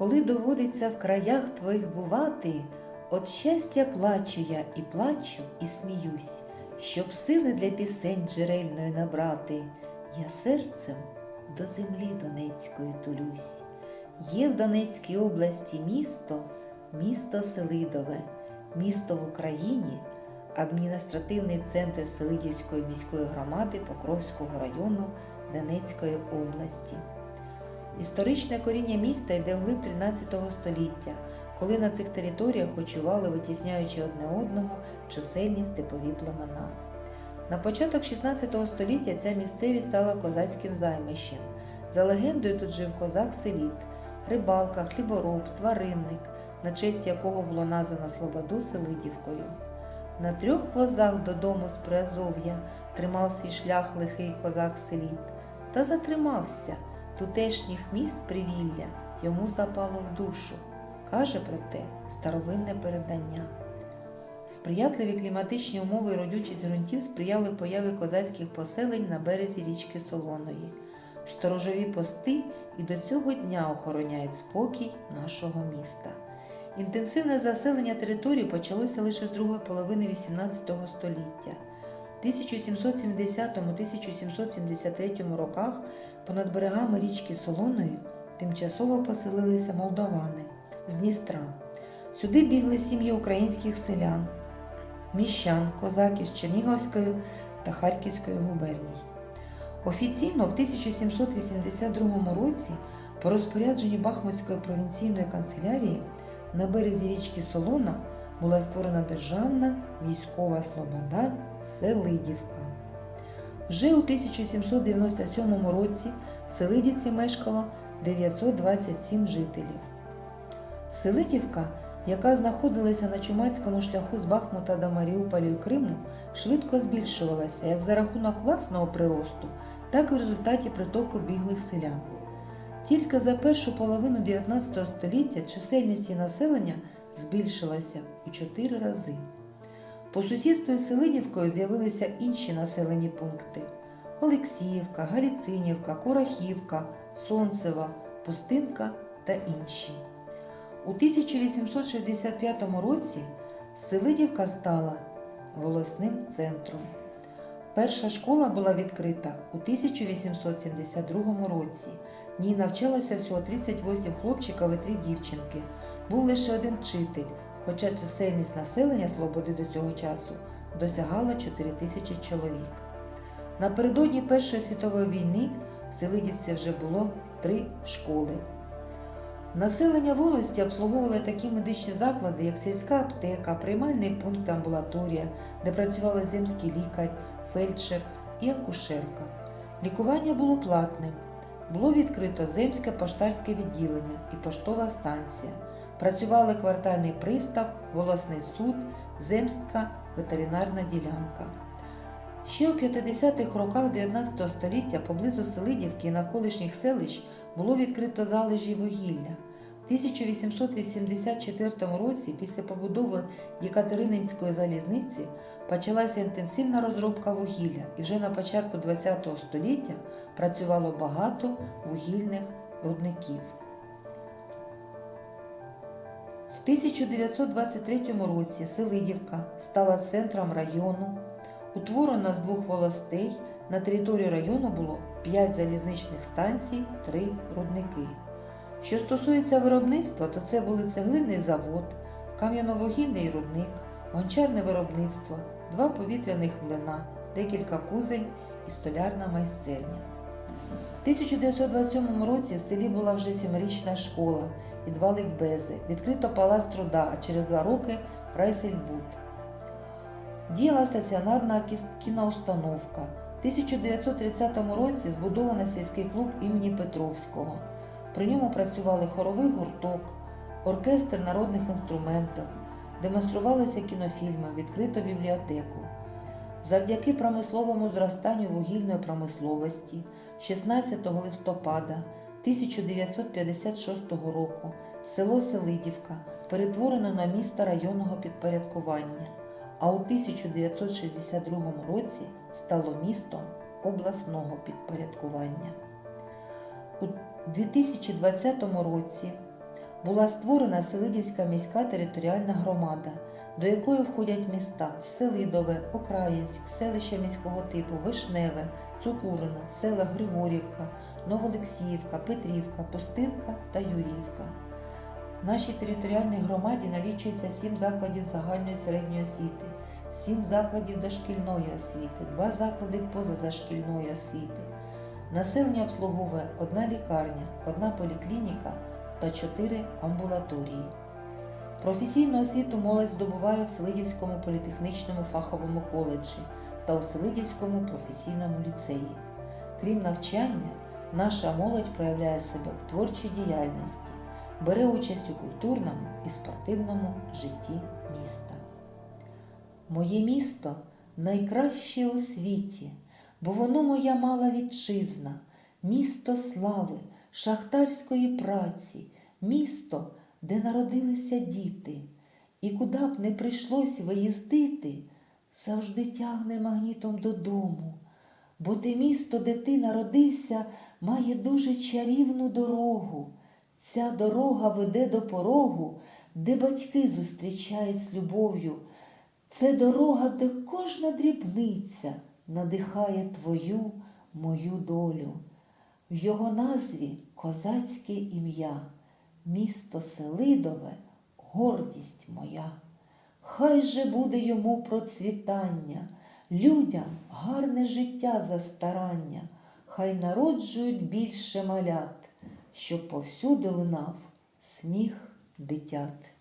Коли доводиться в краях твоїх бувати, от щастя плачу я і плачу, і сміюсь, щоб сили для пісень джерельної набрати, я серцем до землі Донецької тулюсь. Є в Донецькій області місто, місто Селидове, місто в Україні, адміністративний центр Селидівської міської громади Покровського району Донецької області. Історичне коріння міста йде вглиб 13 століття, коли на цих територіях кочували, витісняючи одне одного чисельні степові племена. На початок 16 століття ця місцевість стала козацьким займищем. За легендою тут жив козак Селіт, рибалка, хлібороб, тваринник, на честь якого було названо Слободу Селидівкою. На трьох возах додому з Приазов'я тримав свій шлях лихий козак Селіт та затримався. Тутешніх міст привілля йому запало в душу, каже про те старовинне передання. Сприятливі кліматичні умови і родючість ґрунтів сприяли появі козацьких поселень на березі річки Солоної. Сторожові пости і до цього дня охороняють спокій нашого міста. Інтенсивне заселення території почалося лише з другої половини XVIII століття. В 1770-1773 роках понад берегами річки Солоної тимчасово поселилися молдавани з Дністра. Сюди бігли сім'ї українських селян, міщан, козаків з Чернігівської та Харківської губерній. Офіційно в 1782 році по розпорядженні Бахмутської провінційної канцелярії на березі річки Солона була створена державна військова слобода Селидівка. Вже у 1797 році в Селидівці мешкало 927 жителів. Селидівка, яка знаходилася на чумацькому шляху з Бахмута до Маріуполя і Криму, швидко збільшувалася як за рахунок власного приросту, так і в результаті притоку біглих селян. Тільки за першу половину 19 століття чисельність її населення збільшилася у 4 рази. По сусідству із Селидівкою з'явилися інші населені пункти: Олексіївка, Галіцинівка, Курахівка, Сонцева, Пустинка та інші. У 1865 році Селидівка стала волосним центром. Перша школа була відкрита у 1872 році. В ній навчалося всього 38 хлопчиків і 3 дівчинки. Був лише один вчитель, хоча чисельність населення Слободи до цього часу досягала 4 тисячі чоловік. Напередодні Першої світової війни в Селидівці вже було три школи. Населення волості обслуговували такі медичні заклади, як сільська аптека, приймальний пункт амбулаторія, де працювали земський лікар, фельдшер і акушерка. Лікування було платним. Було відкрито земське поштарське відділення і поштова станція. Працювали квартальний пристав, волосний суд, земська ветеринарна ділянка. Ще у 50-х роках 19 століття поблизу Селидівки і навколишніх селищ було відкрито залежі вугілля. В 1884 році, після побудови Єкатерининської залізниці, почалася інтенсивна розробка вугілля, і вже на початку ХХ століття працювало багато вугільних рудників. 1923 році Селидівка стала центром району. Утворена з двох волостей, на території району було 5 залізничних станцій, 3 рудники. Що стосується виробництва, то це були цеглинний завод, кам'яновугільний рудник, гончарне виробництво, два повітряних млина, декілька кузень і столярна майстерня. В 1927 році в селі була вже сімирічна школа і два лікбези. Відкрито палац труда, а через два роки райсельбуд. Діяла стаціонарна кіноустановка. В 1930 році збудовано сільський клуб імені Петровського. При ньому працювали хоровий гурток, оркестр народних інструментів, демонструвалися кінофільми, відкрито бібліотеку. Завдяки промисловому зростанню вугільної промисловості 16 листопада 1956 року село Селидівка перетворено на місто районного підпорядкування, а у 1962 році стало містом обласного підпорядкування. У 2020 році була створена Селидівська міська територіальна громада, до якої входять міста Селидове, Окраїнськ, селища міського типу Вишневе, Цукурина, села Григорівка, Новоолексіївка, Петрівка, Пустилка та Юріївка. В нашій територіальній громаді налічується 7 закладів загальної середньої освіти, 7 закладів дошкільної освіти, 2 заклади позазашкільної освіти. Населення обслуговує одна лікарня, одна поліклініка та 4 амбулаторії. Професійну освіту молодь здобуває в Селидівському політехнічному фаховому коледжі та у Селидівському професійному ліцеї. Крім навчання, наша молодь проявляє себе в творчій діяльності, бере участь у культурному і спортивному житті міста. Моє місто найкраще у світі, бо воно моя мала вітчизна, місто слави, шахтарської праці, місто, де народилися діти. І куди б не прийшлось виїздити, завжди тягне магнітом додому. Бо те місто, де ти народився, має дуже чарівну дорогу. Ця дорога веде до порогу, де батьки зустрічають з любов'ю. Це дорога, де кожна дрібниця надихає твою, мою долю. В його назві козацьке ім'я, місто Селидове, гордість моя. Хай же буде йому процвітання, людям гарне життя за старання, хай народжують більше малят, щоб повсюди лунав сміх дитят.